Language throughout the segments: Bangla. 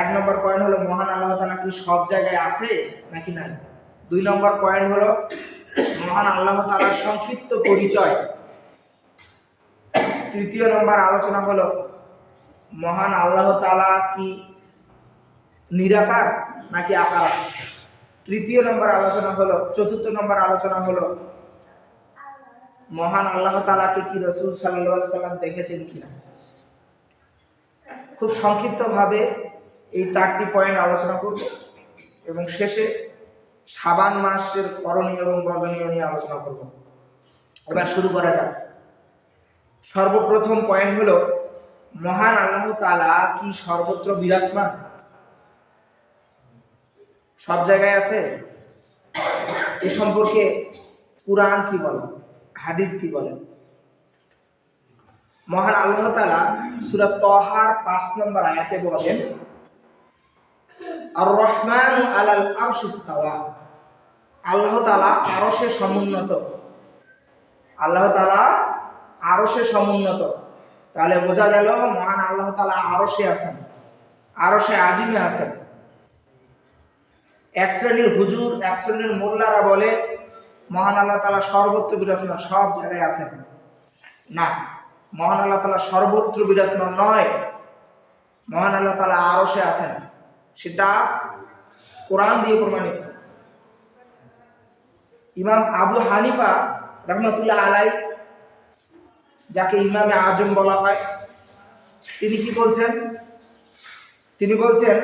এক নম্বর পয়েন্ট হলো মহান আল্লাহ তালা কি সব জায়গায় আছে নাকি নাই? দুই নম্বর পয়েন্ট হলো মহান আল্লাহ তালার সংক্ষিপ্ত পরিচয়। তৃতীয় নম্বর আলোচনা হলো মহান আল্লাহ তালা কি নিরাকার নাকি আকার তৃতীয় নম্বর আলোচনা হলো, চতুর্থ নম্বর আলোচনা হলো মহান আল্লাহ তালাকে কি রসুল সাল্লাহ সাল্লাম দেখেছেন কিনা? খুব সংক্ষিপ্তভাবে এই চারটি পয়েন্ট আলোচনা করব এবং শেষে সাবান মাসের করণীয় এবং বর্জনীয় নিয়ে আলোচনা করব। এবার শুরু করা যাক। সর্বপ্রথম পয়েন্ট হলো, মহান আল্লাহ তালা কি সর্বত্র বিরাজমান? সব জায়গায় আছে? এ সম্পর্কে কুরআন কি বলে? হাদিস কি বলে? মহান আল্লাহ তালা সুরাত তহার পাঁচ নম্বর আয়াতে বলেন আর রহমান আলাল আরশ ইস্তাওয়া। আল্লাহ তালা আরশে সমুন্নত। আল্লাহ তালা আরশে সমুন্নত। তাহলে বোঝা গেল মহান আল্লাহ তালা আরশে আছেন, আরশে আজিমে আছেন। এক শ্রেণির হুজুর, এক শ্রেণির মোল্লারা বলে, মহান আল্লাহ তালা সর্বত্র বিরাজমান, সব জায়গায় আছেন। না, মহান আল্লাহ তালা সর্বত্র বিরাজমান নয়, মহান আল্লাহ তালা আরশে আছেন। সেটা কোরআন দিয়ে প্রমাণিত। ইমাম আবু হানিফা রহমতুল্লাহ আলাই, যাকে ইমামে আজম বলা হয়, তিনি কি বলছেন? তিনি বলছেন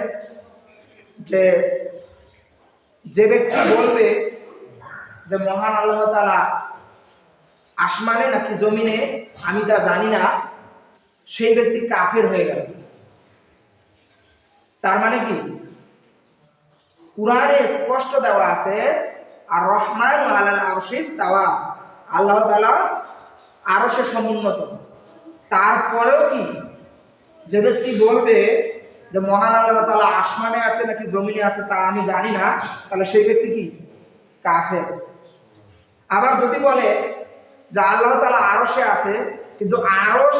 যে যে ব্যক্তি বলবে যে মহান আল্লাহ তালা আসমানে নাকি জমিনে, আমি তা জানি না, সেই ব্যক্তি কাফের হয়ে গেল। তার মানে কি? কোরআনে স্পষ্ট দেওয়া আছে, আর রহমান আলাল আরশিস তাওয়া আল্লাহ তালা আরশে সমুন্নত। তারপরেও কি? যে ব্যক্তি বলবে যে, মহান আল্লাহ তালা আসমানে আছে নাকি জমিনে আছে তা আমি জানি না। তাহলে সেই ব্যক্তি কি? কাফের। আবার যদি বলে যে, আল্লাহ তালা আরশে আছে, কিন্তু আরশ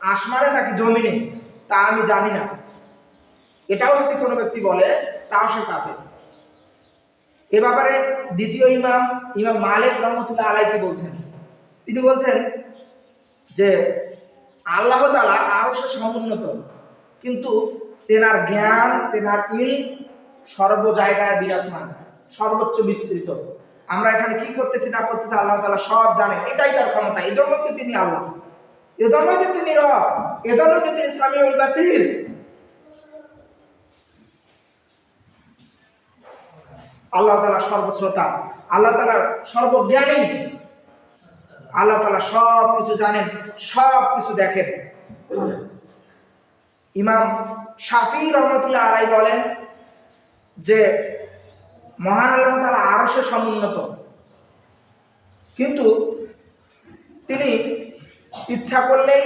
আসমানে নাকি জমিনে, তা আমি জানি না। এটাও যদি কোনো ব্যক্তি বলে, তাও সে কাফের। এ ব্যাপারে দ্বিতীয় ইমাম ইমাম মালিক রহমতুল্লাহ আলাই কি বলছেন? তিনি বলছেন যে, আল্লাহ তালা আরও সে সমুন্নত, কিন্তু তেনার জ্ঞান, তেনার ইল সর্ব জায়গায় বিরাজমান, সর্বোচ্চ বিস্তৃত। আমরা এখানে কি করতেছি, না করতেছি, আল্লাহ তালা সব জানেন। এটাই তার ক্ষমতা। তো তিনি আল্লাহ। এজন্যই তিনি রব। এজন্যই তো তিনি ইসলামী বাসির। আল্লাহ তালা সর্বশ্রোতা। আল্লাহ তালার সর্বজ্ঞানী। আল্লাহ তালা সব কিছু জানেন সব কিছু দেখেন। ইমাম শাফি রহমতুল্লাহ আলাই বলেন যে, মহান আল্লাহ তালা আরও সে সমুন্নত। কিন্তু তিনি ইচ্ছা করলেই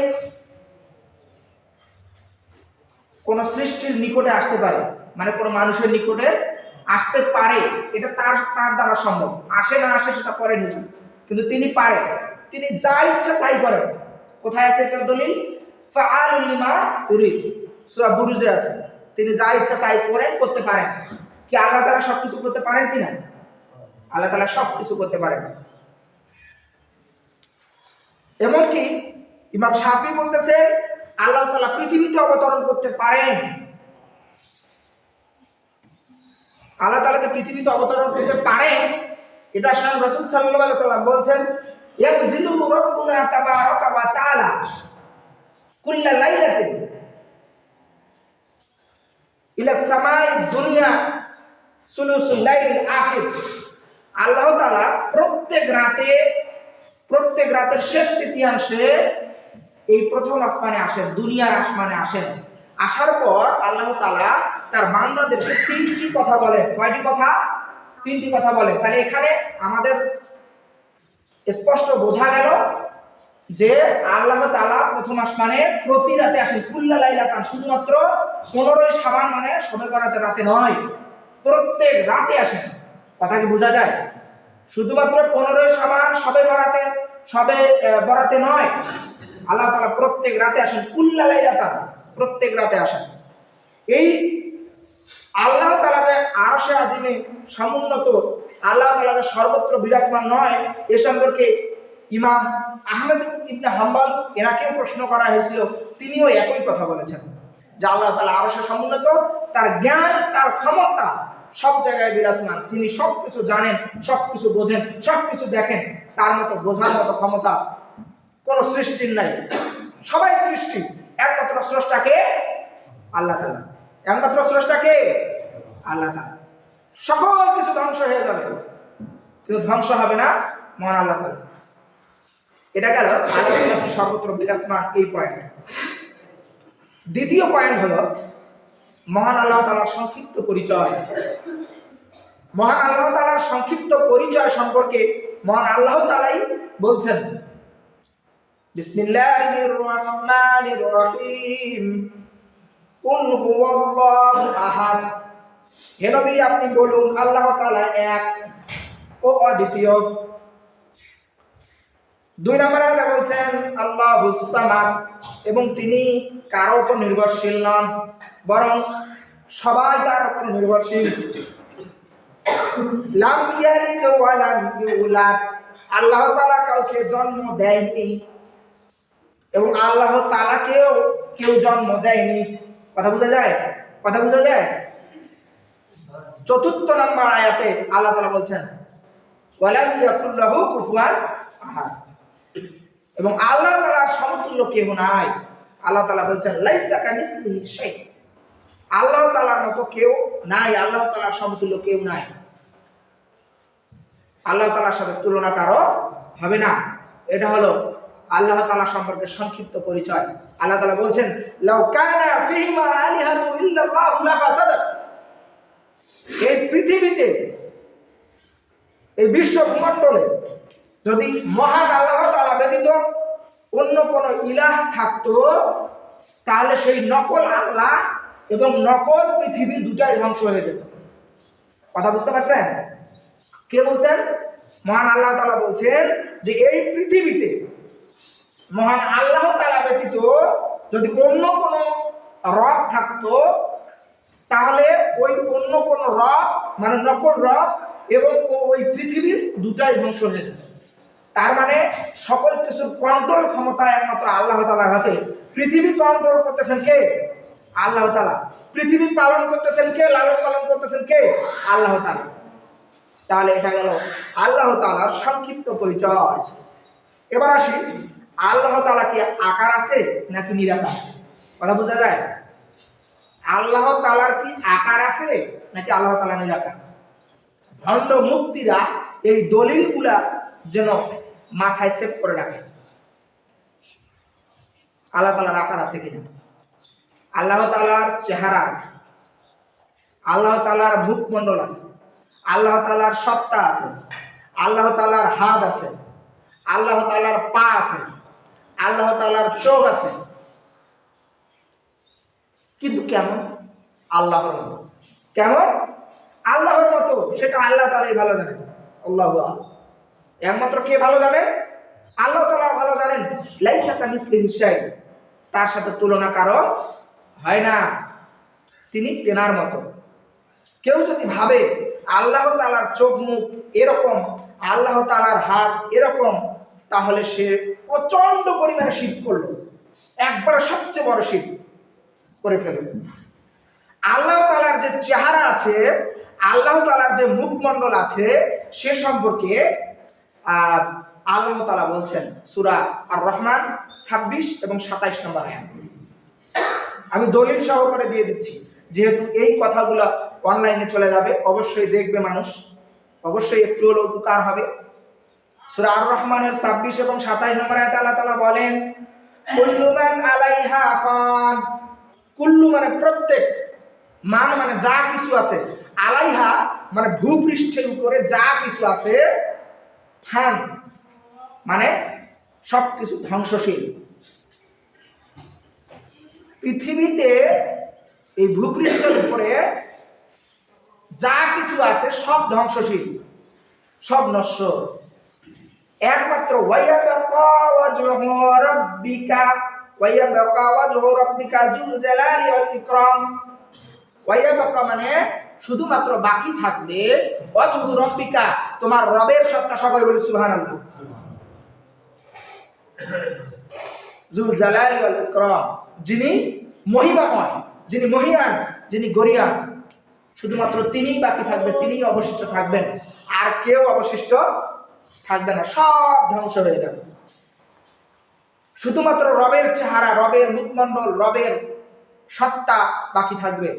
কোন সৃষ্টির নিকটে আসতে পারে। মানে কোনো মানুষের নিকটে আসতে পারে, এটা তার তার দ্বারা সম্ভব। আসে না আসে সেটা পরে নিচু কিন্তু তিনি পারে। তিনি যা ইচ্ছা তাই করেন। কোথায় আছে এটা দলিল? ফাআলুল লিমা ইউরিদ। বুরুজে আছে। তিনি যা ইচ্ছা তাই করেন করতে পারেন। কি আল্লাহ তাআলা সব কিছু করতে পারেন কি না? আল্লাহ তাআলা সব কিছু করতে পারেন। এমনকি ইমাম শাফি বলতেছেন, আল্লাহ তাআলা পৃথিবীতে অবতরণ করতে পারেন। আল্লাহ তালাকে পৃথিবীতে অবতরণ করতে পারেন এটা স্বয়ং রাসূল আলাইহি সাল্লাম বলছেন আল্লাহ তাআলা প্রত্যেক রাতে, প্রত্যেক রাতের শেষ তৃতীয়াংশে এই প্রথম আসমানে আসেন, দুনিয়ার আসমানে আসেন। আসার পর আল্লাহ তাআলা তার বান্দাদেরকে তিনটি কথা বলেন কয়টি কথা? তিনটি কথা বলে। তাহলে এখানে আমাদের স্পষ্ট বোঝা গেল যে আল্লাহ তালা প্রথম আসমানে প্রতি রাতে আসেন। কুল্লা লাইলাতান শুধুমাত্র পনেরোই সাবান মানে সবে করাতে রাতে নয়, প্রত্যেক রাতে আসেন। কথা কি বোঝা যায়? শুধুমাত্র পনেরোই সাবান সবে বরাতে সবে বরাতে নয়, আল্লাহ তালা প্রত্যেক রাতে আসেন। কুল্লা লাইলাতান প্রত্যেক রাতে আসেন। এই আল্লাহ তালা যে আরশে আজিমে সমুন্নত, আল্লাহ তালা যে সর্বত্র বিরাজমান নয়, এ সম্পর্কে ইমাম আহমেদ ইবনে হাম্বল এনাকেও প্রশ্ন করা হয়েছিল, তিনিও একই কথা বলেছেন যে আল্লাহ তালা আরশে সমুন্নত, তার জ্ঞান, তার ক্ষমতা সব জায়গায় বিরাজমান। তিনি সব কিছু জানেন সব কিছু বোঝেন সব কিছু দেখেন, তার মতো বোঝার মতো ক্ষমতা কোনো সৃষ্টির নাই। সবাই সৃষ্টি, একমাত্র স্রষ্টাকে আল্লাহ তালা একমাত্র স্রষ্টাকে আল্লাহ সকল কিছু ধ্বংস হয়ে যাবে। কিন্তু ধ্বংস হবে না মহান আল্লাহ তালা এটা গেল আল্লাহ সর্বত্র বিরাজমান এই পয়েন্ট দ্বিতীয় পয়েন্ট হলো মহান আল্লাহ তালার সংক্ষিপ্ত পরিচয়। মহান আল্লাহ তালার সংক্ষিপ্ত পরিচয় সম্পর্কে মহান আল্লাহ তালাই বলছেন, বিসমিল্লাহির রহমানির রহিম। কুল হুয়াল্লাহু আহাদ। হে নবী, আপনি বলুন, আল্লাহ তাআলা এক ও অদ্বিতীয়। দুই নম্বরে আল্লাহ বলছেন আল্লাহু সামাদ, এবং তিনি কারও উপর নির্ভরশীল নন, বরং সবাই তার উপর নির্ভরশীল। লাম ইয়ালিদ ওয়া লাম ইউলাদ। আল্লাহ তাআলা কাউকে জন্ম দেয়নি, এবং আল্লাহ তাআলাকেও কেউ জন্ম দেয়নি। কথা বোঝা যায়? কথা বোঝা যায়? চতুর্থ নম্বর আয়াতে আল্লাহ তালা বলছেন, ওয়ালাম কুফুয়ান এবং আল্লাহ তাআলার সমতুল্য কেউ নাই। আল্লাহ তালা বলছেন, লাইসা কামিসলিহি শাই। আল্লাহ তালার মতো কেউ নাই, আল্লাহ তাআলার সমতুল্য কেউ নাই। আল্লাহ তালার সাথে তুলনা কারও হবে না। এটা হলো আল্লাহ তাআলা সম্পর্কে সংক্ষিপ্ত পরিচয়। আল্লাহ তাআলা বলছেন এই পৃথিবীতে, এই বিশ্ব ভূমণ্ডলে যদি মহান আল্লাহ তালা ব্যতীত অন্য কোন ইলাহ থাকতো, তাহলে সেই নকল আল্লাহ এবং নকল পৃথিবী দুটাই ধ্বংস হয়ে যেত। কথা বুঝতে পারছেন? কে বলছেন? মহান আল্লাহ তাআলা বলছেন যে এই পৃথিবীতে মহান আল্লাহ তাআলা ব্যতীত যদি অন্য কোন রব থাকতো, তাহলে ওই অন্য কোন রব মানে নকল রব এবং ওই পৃথিবীর দুটাই ধ্বংস হয়ে যেত। তার মানে সকল কিছুর কন্ট্রোল ক্ষমতা একমাত্র আল্লাহ তালার হাতে। পৃথিবী কন্ট্রোল করতেছেন কে? আল্লাহ তালা পৃথিবী পালন করতেছেন কে? লালন পালন করতেছেন কে? আল্লাহ তালা তাহলে এটা গেল আল্লাহ তালার সংক্ষিপ্ত পরিচয়। এবার আসি আল্লাহ তালা কি আকার আছে নাকি নিরাকার? কথা বোঝা যায়? আল্লাহ তালার কি আকার আছে নাকি আল্লাহ তালা নিরাকার? ভণ্ড মুক্তিরা এই দলিলগুলা যেন মাথায় সেভ করে রাখে। আল্লাহ তালার আকার আছে কিনা? আল্লাহ তালার চেহারা আছে। আল্লাহ তালার মুখমণ্ডল আছে। আল্লাহ তালার সত্তা আছে। আল্লাহ তালার হাত আছে। আল্লাহ তালার পা আছে। আল্লাহ তালার চোখ আছে। কিন্তু কেমন? আল্লাহর মতো। কেমন? আল্লাহর মতো। সেটা আল্লাহ তালাই ভালো জানেন। আল্লাহ একমাত্র কে ভালো জানেন আল্লাহ তালা ভালো জানেন। লাইসা কামিসলি হিসাই তার সাথে তুলনা কারও হয় না। তিনি তেনার মতো। কেউ যদি ভাবে আল্লাহ তালার চোখ মুখ এরকম, আল্লাহ তালার হাত এরকম, তাহলে সে প্রচণ্ড পরিমাণে শীত করল। একবার সবচেয়ে বড় শীত করে ফেলবে আল্লাহ তালার যে চেহারা আছে, আল্লাহ তালার যে মুখমণ্ডল আছে, সে সম্পর্কে আল্লাহ তালা বলছেন, সুরা আর রহমান ছাব্বিশ এবং সাতাইশ নম্বর আয়াত। আমি দলিল সহকারে দিয়ে দিচ্ছি, যেহেতু এই কথাগুলো অনলাইনে চলে যাবে, অবশ্যই দেখবে মানুষ। অবশ্যই একটু হলেও উপকার হবে। সুরা আর রহমানের ছাব্বিশ এবং সাতাইশ নম্বর আয়াতে আল্লাহ তালা বলেন, কুল্লু মান আলাইহা ফান কুল্লু মানে প্রত্যেক, মান মানে যা কিছু আছে। আলাইহা মানে ভূপৃষ্ঠের উপরে যা কিছু আছে, ফান মানে সব কিছু ধ্বংসশীল। পৃথিবীতে এই ভূপৃষ্ঠের উপরে যা কিছু আছে সব ধ্বংসশীল, সব নশ্বর। একমাত্র ওয়াজহু ওয়াজহু মানে শুধুমাত্র বাকি থাকবে রব্বিকা, তোমার রবের সত্তা সকলে বলি, সুবহানাল্লাহ। যিনি মহিমাময়, যিনি মহিয়ান, যিনি গরিয়ান, শুধুমাত্র তিনিই বাকি থাকবে তিনিই অবশিষ্ট থাকবেন। আর কেউ অবশিষ্ট থাকবে না, সব ধ্বংস হয়ে যাবে। শুধুমাত্র রবের চেহারা, রবের মুখমণ্ডল, রবের সত্তা বাকি থাকবে।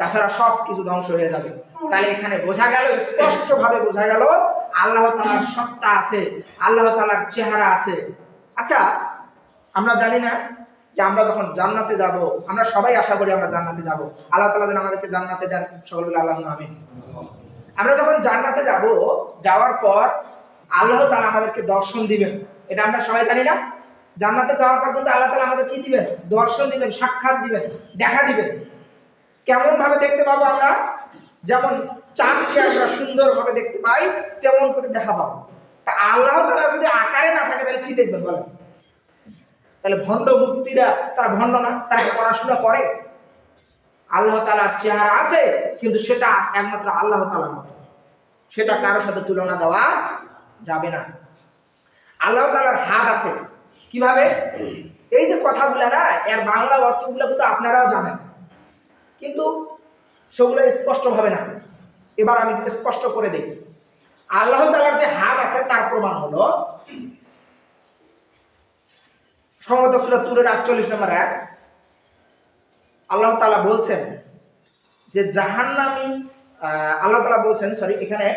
তাছাড়া সব কিছু ধ্বংস হয়ে যাবে। তাহলে এখানে বোঝা গেল স্পষ্ট ভাবে বোঝা গেল, আল্লাহ তালার সত্তা আছে, আল্লাহ তালার চেহারা আছে। আচ্ছা আমরা জানি না যে আমরা যখন জান্নাতে যাব, আমরা সবাই আশা করি আমরা জান্নাতে যাব। আল্লাহ তালা যেন আমাদেরকে জান্নাতে যান। সকল আল্লাহ আমিন। আমরা যখন জান্নাতে যাব, যাওয়ার পর আল্লাহ তালা আমাদেরকে দর্শন দিবেন। এটা আমরা সবাই জানি না। জান্নাতে যাওয়ার পর কিন্তু আল্লাহ তালা আমাদের কি দিবেন? দর্শন দিবেন, সাক্ষাৎ দিবেন, দেখা দিবেন। কেমন ভাবে দেখতে পাবো আমরা? যেমন চাঁদকে আমরা সুন্দরভাবে দেখতে পাই, তেমন করে দেখা পাবো। তা আল্লাহ তালা যদি আকারে না থাকে, তাহলে কি দেখবেন বলেন? তাহলে ভণ্ড মুক্তিরা তারা ভণ্ড না, তারা পড়াশোনা করে? আল্লাহ তালার চেহারা আছে, কিন্তু সেটা একমাত্র আল্লাহ তালার মতো। সেটা কারোর সাথে তুলনা দেওয়া যাবে না। আল্লাহ তালার হাত আছে। কীভাবে? এই যে কথাগুলো না, এর বাংলা অর্থগুলো কিন্তু আপনারাও জানেন। কিন্তু সেগুলো স্পষ্টভাবে না। এবার আমি স্পষ্ট করে দেখি আল্লাহ তালার যে হাত আছে, তার প্রমাণ হলো সম্ভবত সুরা তুরের আটচল্লিশ নম্বর এক আল্লাহ তালা বলছেন যে জাহান্নামি আল্লাহ তালা বলছেন সরি এখানে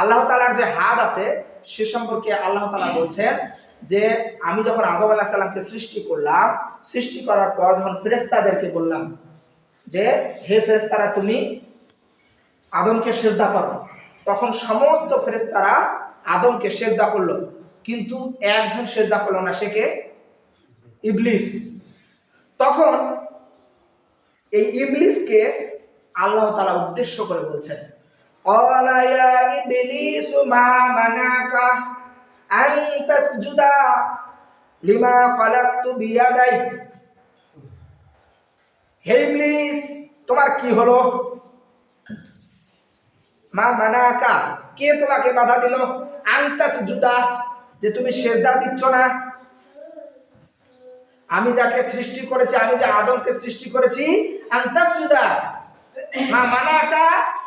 আল্লাহ তালার যে হাত আছে, সে সম্পর্কে আল্লাহ তালা বলছেন যে আমি যখন আদম আলাহ সাল্লামকে সৃষ্টি করলাম, সৃষ্টি করার পর যখন ফেরেস্তাদেরকে বললাম যে, হে ফেরেস্তারা তুমি আদমকে সেজদা করো। তখন সমস্ত ফেরেস্তারা আদমকে সেজদা করল। কিন্তু একজন সেজদা করল না, সে কে? ইবলিস। তখন এই ইবলিসকে আল্লাহ তালা উদ্দেশ্য করে বলছেন "ক্বালা ইয়া ইবলিসু মা মানাকা আন তাসজুদা লিমা খালাকতু বিয়াদাই। হে ইবলিস, তোমার কি হলো? মা মানাকা, কে তোমাকে বাধা দিল? আনতাস জুদা যে তুমি সেজদা দিচ্ছ না? আমি যাকে সৃষ্টি করেছি, আমি যে আদমকে সৃষ্টি করেছি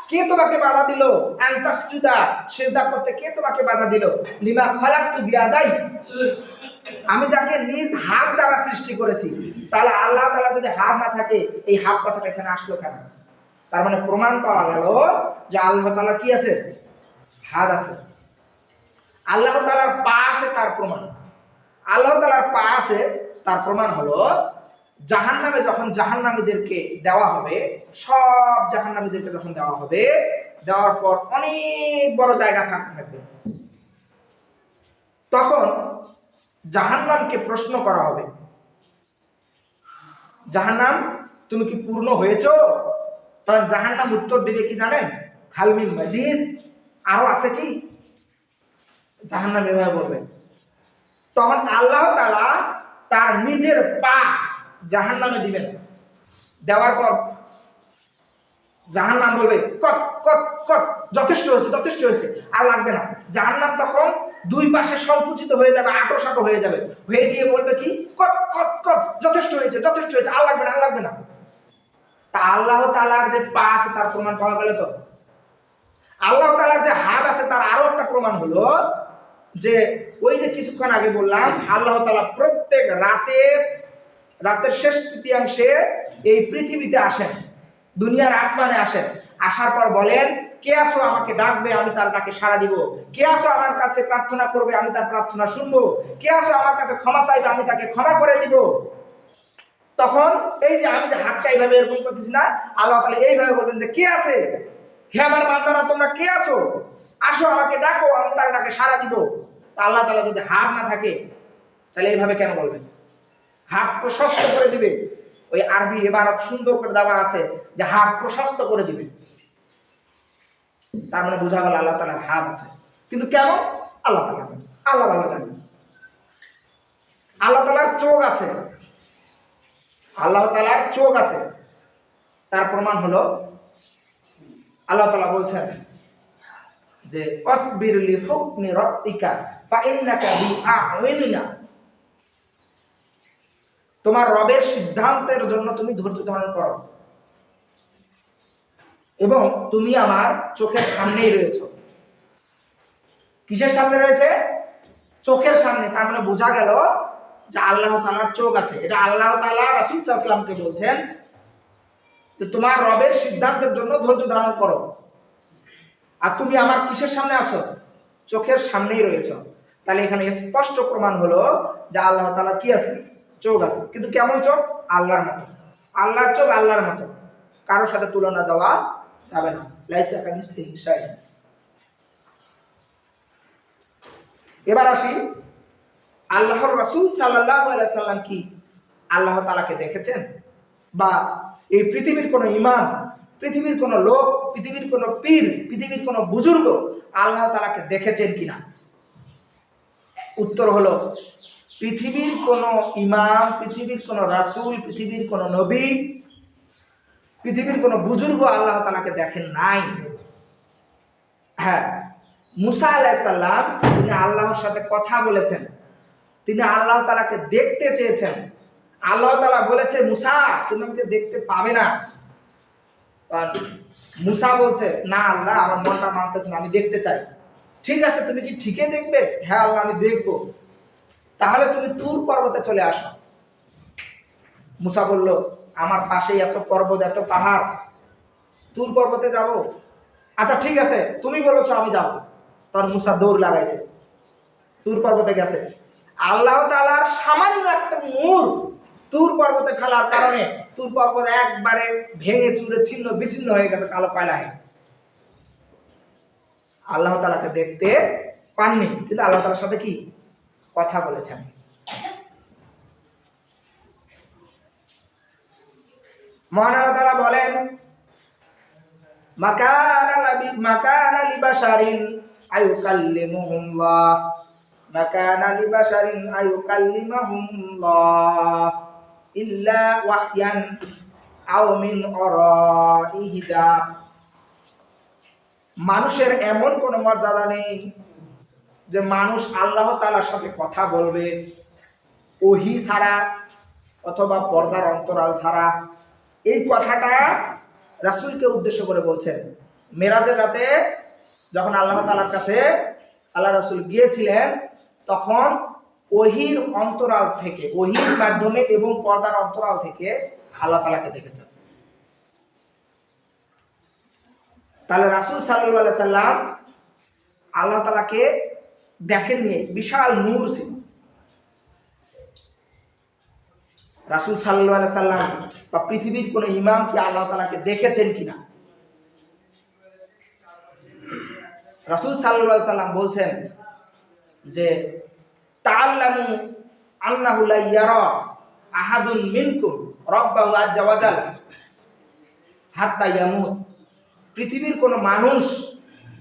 কে তোমাকে বাধা দিল? সেজদা করতে কে তোমাকে বাধা দিল? লিমা খালাক তু বিয়াদাই আমি যাকে নিজ হাত দ্বারা সৃষ্টি করেছি, তাহলে আল্লাহ তাআলা যদি হাত না থাকে, এই হাত কথাটা এখানে আসলো কেন? তার মানে প্রমাণ পাওয়া গেল যে আল্লাহ তাআলা কি আছে? হাত আছে। আল্লাহ তাআলার পা আছে তার প্রমাণ। আল্লাহ তাআলার পা আছে তার প্রমাণ হলো, জাহান্নামে যখন জাহান্নামীদেরকে দেওয়া হবে, সব জাহান্নামীদেরকে যখন দেওয়া হবে, দেওয়ার পর অনেক বড় জায়গা ফাঁকা থাকবে। তখন জাহান্নামকে প্রশ্ন করা হবে, জাহান্নাম, তুমি কি পূর্ণ হয়েছ? তখন জাহান্নাম উত্তর দিবে কি জানেন? হালমি মজিদ। আরও আছে কি? জাহান্নাম এভাবে বলবে। তখন আল্লাহ তালা তার নিজের পা জাহান নামে দিবেন। দেওয়ার পর জাহান নাম বলবে কট কট কট যথেষ্ট হয়েছে যথেষ্ট হয়েছে, আর লাগবে না। জাহান নাম তখন দুই পাশে সংকুচিত হয়ে যাবে আটো সাটো হয়ে যাবে। হয়ে গিয়ে বলবে কি কট কট কট যথেষ্ট হয়েছে যথেষ্ট হয়েছে, আর লাগবে না, আর লাগবে না। তা আল্লাহ তালার যে পা আছে তার প্রমাণ পাওয়া গেল তো? আল্লাহ তালার যে হাত আছে তার আরও একটা প্রমাণ হলো যে ওই যে কিছুক্ষণ আগে বললাম, আল্লাহ তালা প্রত্যেক রাতে, রাতের শেষ তৃতীয়াংশে এই পৃথিবীতে আসেন, দুনিয়ার আসমানে আসেন। আসার পর বলেন, কে আসো আমাকে ডাকবে, আমি তার ডাকে সাড়া দিব। কে আসো আমার কাছে প্রার্থনা করবে, আমি তার প্রার্থনা শুনব। কে আসো আমার কাছে ক্ষমা চাইবে, আমি তাকে ক্ষমা করে দিব। তখন এই যে আমি যে হাতটা এইভাবে এরকম করতেছি না, আল্লাহ তাহলে এইভাবে বলবেন যে, কে আছে? হে আমার বান্দারা, তোমরা কে আসো আসো আমাকে ডাকো, আমি তার ডাকে সাড়া দিব। আল্লাহ তালা যদি হাত না থাকে, তাহলে এইভাবে কেন বলবেন? হাত প্রশস্ত করে দিবে। ওই আরবি এবার সুন্দর করে দেওয়া আছে যে হাত প্রশস্ত করে দিবে। তার মানে বোঝা গেল আল্লাহ তালার হাত আছে। কিন্তু কেমন আল্লাহ তালা আল্লাহ ভালো জানেন আল্লাহ তালার চোখ আছে। আল্লাহ তালার চোখ আছে। তার প্রমাণ হলো, আল্লাহ তালা বলছেন যে, অসবির হুকমি বিআইনিনা তোমার রবের সিদ্ধান্তের জন্য তুমি ধৈর্য ধারণ করো। এবং তুমি আমার চোখের সামনেই রয়েছো। কিসের সামনে রয়েছে? চোখের সামনে। তার মানে বোঝা গেল যে আল্লাহ তালার চোখ আছে। এটা আল্লাহ তালা রাসুল সাল্লামকে বলছেন যে তোমার রবের সিদ্ধান্তের জন্য ধৈর্য ধারণ করো। আর তুমি আমার কিসের সামনে আছো? চোখের সামনেই রয়েছ। তাহলে এখানে স্পষ্ট প্রমাণ হলো যে আল্লাহ তালা কি আছে? চোখ আছে। কিন্তু কেমন চোখ? আল্লাহর মতো। আল্লাহর চোখ আল্লাহর মতো। কারোর সাথে তুলনা দেওয়া যাবে না। লাইসা কামিস্তি শাই এবার আসি, আল্লাহর রাসূল আলাইহি সাল্লাম কি? আল্লাহ তালাকে দেখেছেন? বা এই পৃথিবীর কোনো ইমাম, পৃথিবীর কোনো লোক, পৃথিবীর কোনো পীর, পৃথিবীর কোনো বুজুর্গ আল্লাহ তালাকে দেখেছেন কিনা? উত্তর হলো, পৃথিবীর কোনো ইমাম, পৃথিবীর কোনো রাসূল, পৃথিবীর কোনো নবী, পৃথিবীর কোনো বুজুর্গ আল্লাহ তালাকে দেখেন নাই। হ্যাঁ মুসা আলাইসাল্লাম তিনি আল্লাহর সাথে কথা বলেছেন। তিনি আল্লাহ তালাকে দেখতে চেয়েছেন। আল্লাহ তালা বলেছে, মুসা, তুমি আমাকে দেখতে পাবে না। মুসা বলছে, না আল্লাহ, আমার মনটা মানতেছে না, আমি দেখতে চাই। ঠিক আছে, তুমি কি ঠিকই দেখবে? হ্যাঁ আল্লাহ, আমি দেখব। তাহলে তুমি তুর পর্বতে চলে আসো। মুসা বলল, আমার পাশেই এত পর্বত, এত পাহাড়। তুর পর্বতে যাব? আচ্ছা ঠিক আছে, তুমি বলেছ আমি যাব। তখন মুসা দৌড় লাগাইছে। তুর পর্বতে গেছে। আল্লাহ তালার সামান্য একটা নূর তুর পর্বতে ফেলার কারণে তুর পর্বত একবারে ভেঙে চুরে ছিন্ন বিচ্ছিন্ন হয়ে গেছে, কালো পায়লা হয়ে গেছে। আল্লাহ তালাকে দেখতে পাননি। কিন্তু আল্লাহ তালার সাথে কি? কথা বলেছেন। মহান আল্লাহ তালা বলেন, মাকানা লাবি, মাকানা আয়ুকাল্লিমাহুল্লাহ ইল্লা মানুষের এমন কোনো মর্যাদা নেই যে মানুষ আল্লাহ তালার সাথে কথা বলবে, ওহি ছাড়া অথবা পর্দার অন্তরাল ছাড়া। এই কথাটা রাসূলকে উদ্দেশ্য করে বলছেন। মেরাজের রাতে যখন আল্লাহ তালার কাছে আল্লাহ রাসূল গিয়েছিলেন, তখন ওহির অন্তরাল থেকে, ওহির মাধ্যমে এবং পর্দার অন্তরাল থেকে আল্লাহ তালাকে দেখেছেন। তাহলে রাসূল সাল্লাল্লাহু সাল্লাম আল্লাহ তালাকে দেখেননি বিশাল নূর ছিল। রাসূল সাল্লাল্লাহু সাল্লাম বা পৃথিবীর কোনো ইমাম কি আল্লাহ তালাকে দেখেছেন কিনা? রাসূল সাল্লাল্লাহু সাল্লাম বলছেন যে, তাআল্লামু আন্নাহু লা ইয়ারা আহাদুন মিনকুম রাব্বাহু আজ্জা ওয়াজাল হাত্তা ইয়ামুত। পৃথিবীর কোনো মানুষ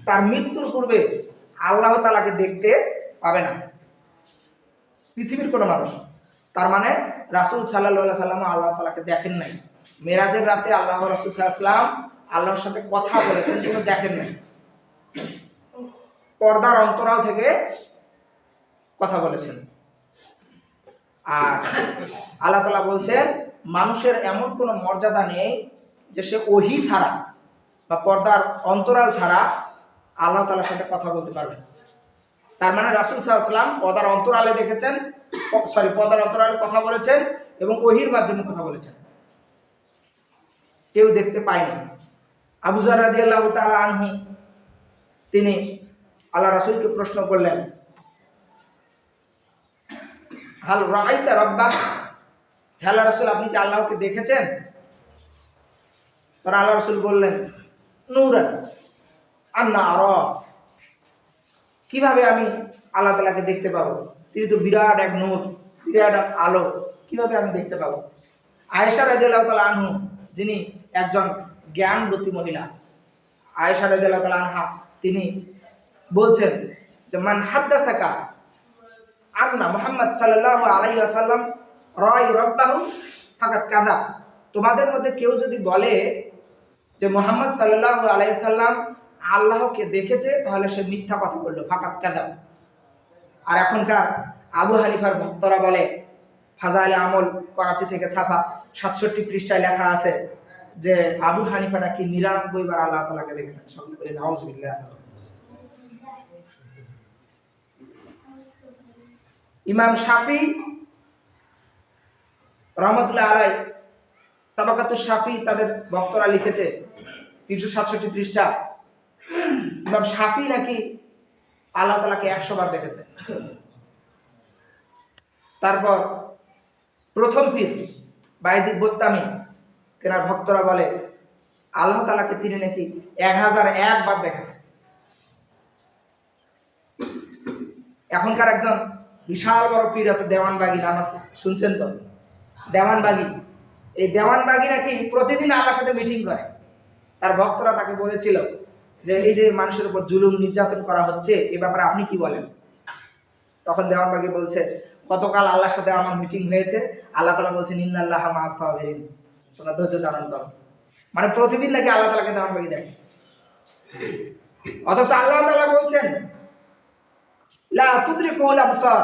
তার মৃত্যুর পূর্বে আল্লাহ তালাকে দেখতে পাবে না। পৃথিবীর কোনো মানুষ। তার মানে রাসুল সাল্লাহ সাল্লাম আল্লাহ তালাকে দেখেন নাই। মেরাজের রাতে আল্লাহ রাসুল সাল্লাম আল্লাহর সাথে কথা বলেছেন কিন্তু দেখেন নাই। পর্দার অন্তরাল থেকে কথা বলেছেন। আর আল্লাহ তালা বলছেন, মানুষের এমন কোনো মর্যাদা নেই যে সে ওহি ছাড়া বা পর্দার অন্তরাল ছাড়া আল্লাহ তালার সাথে কথা বলতে পারবেন। তার মানে রাসুল সাল্লাম পদার অন্তরালে দেখেছেন সরি পদার অন্তরালে কথা বলেছেন এবং ওহির মাধ্যমে কথা বলেছেন। কেউ দেখতে পায়নি। আবুজার রাদি আল্লাহ তালা আনহু, তিনি আল্লাহ রাসুলকে প্রশ্ন করলেন, হাল রাইতা রব্বা? হে আল্লাহ রাসুল, আপনি কি আল্লাহকে দেখেছেন? তারা আল্লাহ রসুল বললেন নৌরান। আন্না আর। কীভাবে আমি আল্লাহ তালাকে দেখতে পাবো? তিনি তো বিরাট এক নূর, বিরাট এক আলো। কীভাবে আমি দেখতে পাবো? আয়েশা রাজিয়াল্লাহ তালা আনহু, যিনি একজন জ্ঞানবতী মহিলা, আয়েশা রাজিয়াল্লাহ তালা আনহা, তিনি বলছেন যে, মান হাদ্দাসাকা আন্না মোহাম্মদ সাল্লাহ আলাই আসাল্লাম রয় রব্বাহু ফাকাত কাদা। তোমাদের মধ্যে কেউ যদি বলে যে মোহাম্মদ সাল্লাহ আলাইসাল্লাম আল্লাহকে দেখেছে, তাহলে সে মিথ্যা কথা বলল, ফাকাত কাদাম। আর এখনকার আবু হানিফার ভক্তরা বলে, ফাজাইলে আমল করাচি থেকে ছাপা সাতষট্টি পৃষ্ঠায় লেখা আছে যে আবু হানিফা নাকি নিরানব্বই বার আল্লাহ তালাকে দেখেছেন। সকলে বলে, নাউজুবিল্লাহ। ইমাম শাফি রহমতুল্লাহ আলাই তাবাকাতুর শাফি তাদের ভক্তরা লিখেছে, তিনশো সাতষট্টি পৃষ্ঠা। ইমাম শাফি নাকি আল্লাহ তালাকে একশো বার দেখেছে। তারপর প্রথম পীর বাইজিদ বোস্তামি, তেনার ভক্তরা বলে, আল্লাহ তালাকে তিনি নাকি এক হাজার একবার দেখেছে এখনকার একজন বিশাল বড় পীর আছে, দেওয়ানবাগি, নাম আছে, শুনছেন তো? দেওয়ানবাগি। এই দেওয়ানবাগি নাকি প্রতিদিন আল্লাহর সাথে মিটিং করে। তার ভক্তরা তাকে বলেছিল যে, এই যে মানুষের উপর জুলুম নির্যাতন করা হচ্ছে, এ ব্যাপারে আপনি কি বলেন? তখন দেওয়ানবাগি বলছে, গতকাল আল্লাহর সাথে আমার মিটিং হয়েছে। আল্লাহ তালা বলছেন, ইন্নাল্লাহ মাসাবিরিন তোমরা ধৈর্য ধারণ করো। মানে প্রতিদিন নাকি আল্লাহ তালাকে দেওয়ানবাগি দেখে অথচ আল্লাহ তালা বলছেন, লা তুদ্রিকুল আবসার।